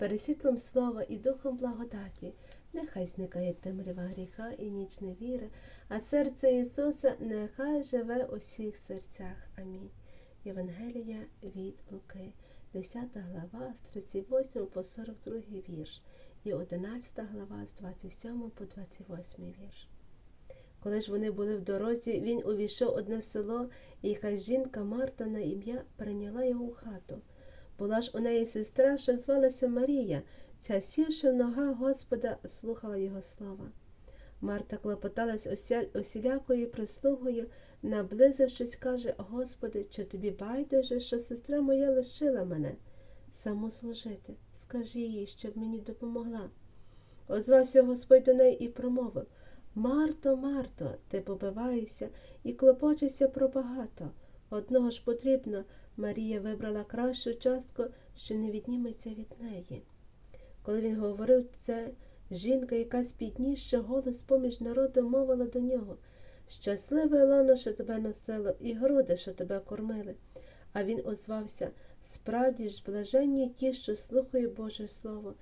Пересвітлом слова і духом благодаті, нехай зникає темрява гріха і ніч невіри, а серце Ісуса нехай живе у всіх серцях. Амінь. Євангелія від Луки, 10 глава з 38 по 42 вірш і 11 глава з 27 по 28 вірш. Коли ж вони були в дорозі, він увійшов одне село, і якась жінка Марта на ім'я прийняла його у хату. Була ж у неї сестра, що звалася Марія, ця сівши в ногах Господа, слухала його слова. Марта клопоталась усілякою прислугою, наблизившись, каже: Господи, чи тобі байдуже, що сестра моя лишила мене саму служити? Скажи їй, щоб мені допомогла. Озвався Господь до неї і промовив Марто, Марто, ти побиваєшся і клопочешся про багато. Одного ж потрібно, Марія вибрала кращу частку, що не відніметься від неї. Коли він говорив це, жінка, яка спітніше голос поміж народу мовила до нього Щасливе лоно, що тебе носило, і груди, що тебе кормили. А він озвався справді ж блаженні ті, що слухають Боже Слово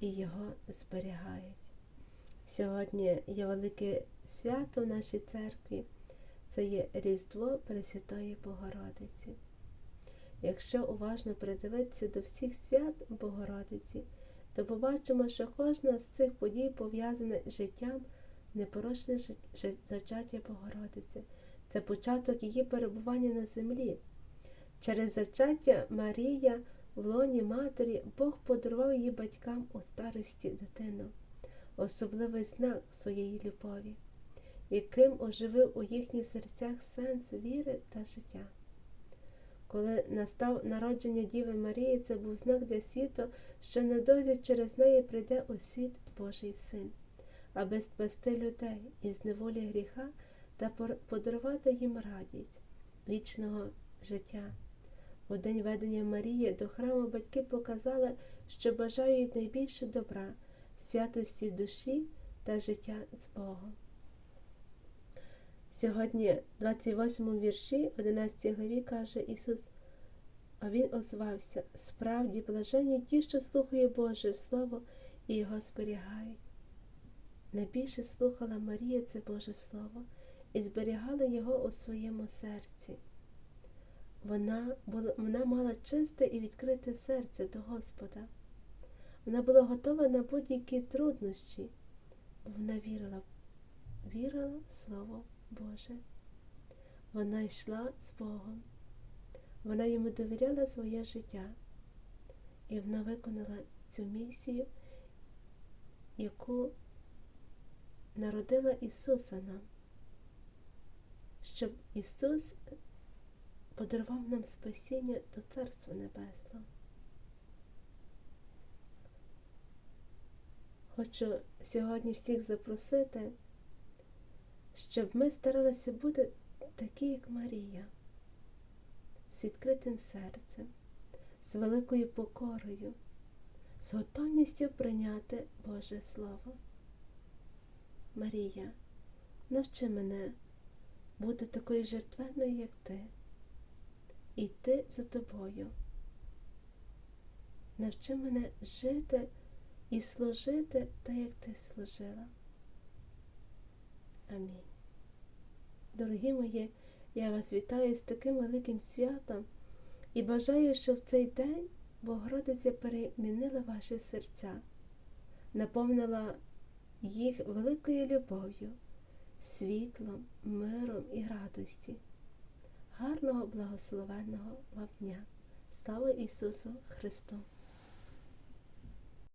і його зберігають. Сьогодні є велике свято в нашій церкві, це є Різдво Пресвятої Богородиці. Якщо уважно придивитися до всіх свят Богородиці, то побачимо, що кожна з цих подій пов'язана з життям непорочне зачаття Богородиці. Це початок її перебування на землі. Через зачаття Марія в лоні матері Бог подарував її батькам у старості дитину, особливий знак своєї любові, яким оживив у їхніх серцях сенс віри та життя. Коли настав народження Діви Марії, це був знак для світу, що недовзі через неї прийде у світ Божий син, аби спасти людей із неволі гріха та подарувати їм радість вічного життя. У день ведення Марії до храму батьки показали, що бажають найбільше добра, святості душі та життя з Богом. Сьогодні, 28 вірші, 11 главі, каже Ісус, а Він озвався справді блаженні ті, що слухає Боже Слово і його зберігають. Найбільше слухала Марія це Боже Слово і зберігала його у своєму серці. Вона, була, вона мала чисте і відкрите серце до Господа. Вона була готова на будь-які труднощі, бо вона вірила, вірила в Слово Боже. Вона йшла з Богом, вона йому довіряла своє життя, і вона виконала цю місію, яку народила Ісуса нам, щоб Ісус подарував нам спасіння до Царства Небесного. Хочу сьогодні всіх запросити, щоб ми старалися бути такі, як Марія, з відкритим серцем, з великою покорою, з готовністю прийняти Боже Слово. Марія, навчи мене бути такою жертвенною, як ти, і йти за тобою. Навчи мене жити і служити так, як ти служила. Амінь. Дорогі мої, я вас вітаю з таким великим святом і бажаю, щоб в цей день Богородиця перемінила ваші серця, наповнила їх великою любов'ю, світлом, миром і радості. Гарного благословенного вам дня! Слава Ісусу Христу!